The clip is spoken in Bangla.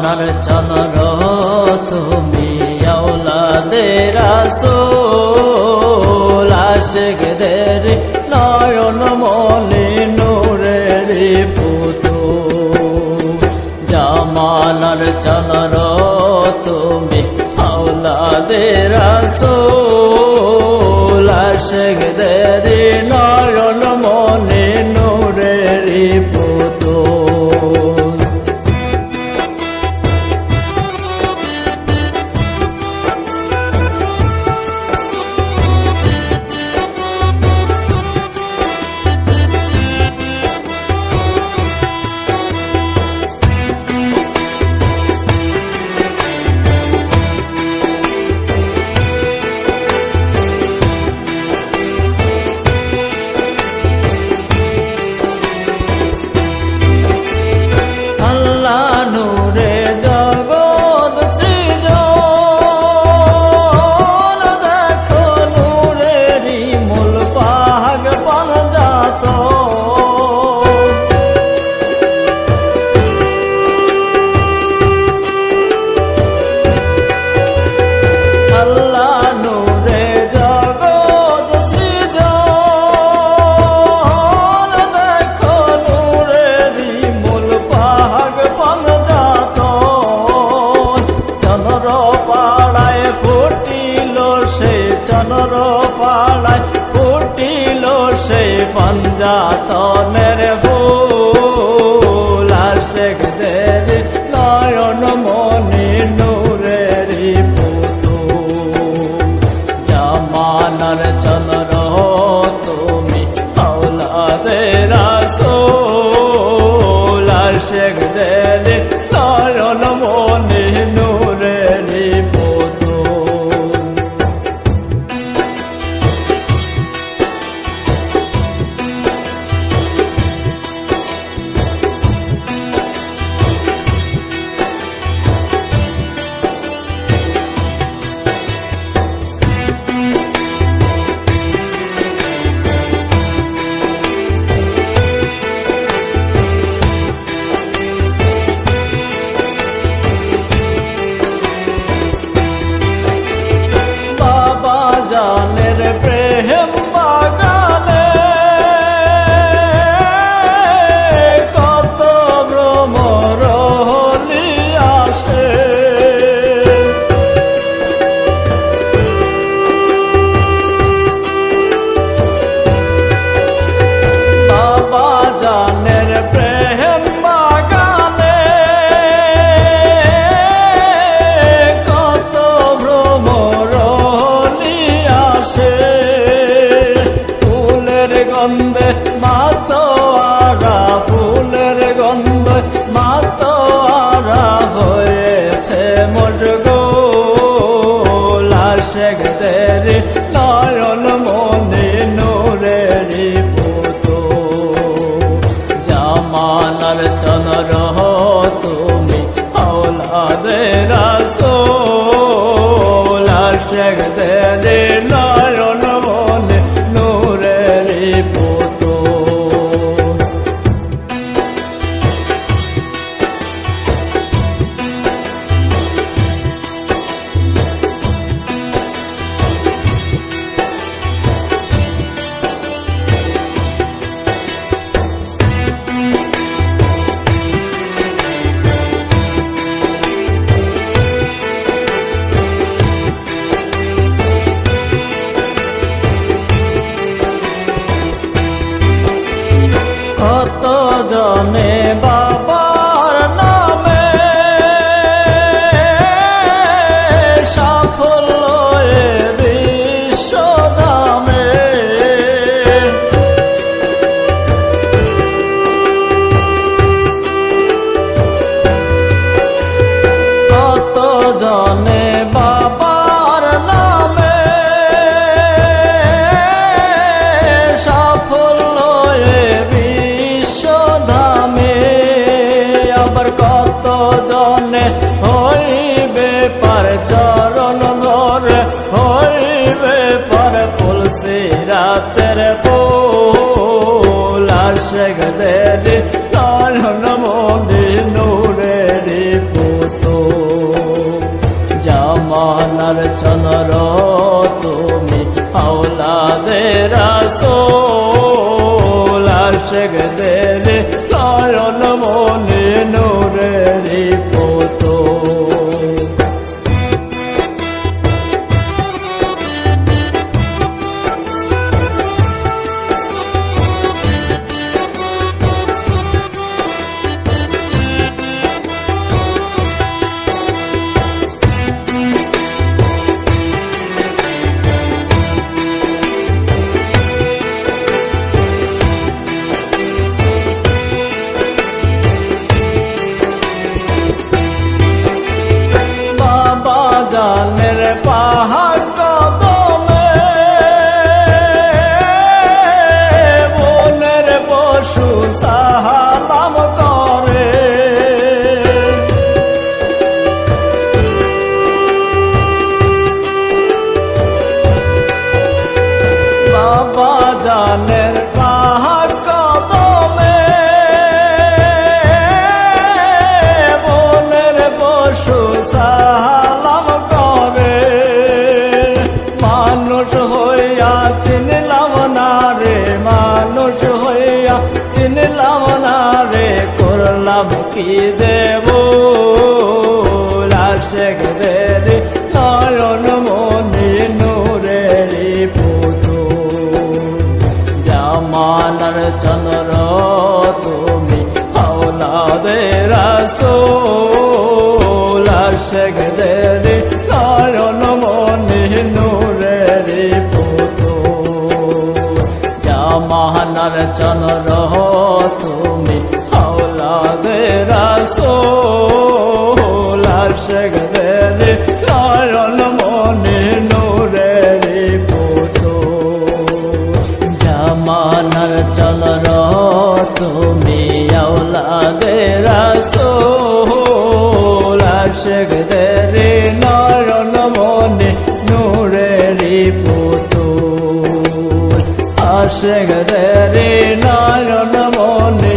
সোনার চাদর, তুমি আওলাদের আসল আশেকদের নয়ন মলে নূরের পুতো জামানার চাদর, তুমি আওলাদের আশেকদের নয় আশেকদের নয়ন মনে নোরের পুতো জামানার চন রহ তুমি আওলাদের আসো আশেকদের নয় সে রাতের বোল আর সে গদের তার নমনে নূরের পুতো জামানার চলর তুমি হাওলাদের আসো আর সে গদের জানের পাহাড় কদমে। বনের পশু সালাম করে। মানুষ হইয়া চিনলাম না রে, মানুষ হইয়া চিনলাম না রে, করলাম কি দেব মানার চন্দ্র তুমি হাওলাদে রাসোল। শেখ দেরি কারণ মনে নূরেরি পুতো যা মাহানার চন্দ্র জামানার চলর তুমি আওলাদে রাসূল। আশেকদের নয়ন মনে নূরের পুতুল। আশেকদের নয়ন মনে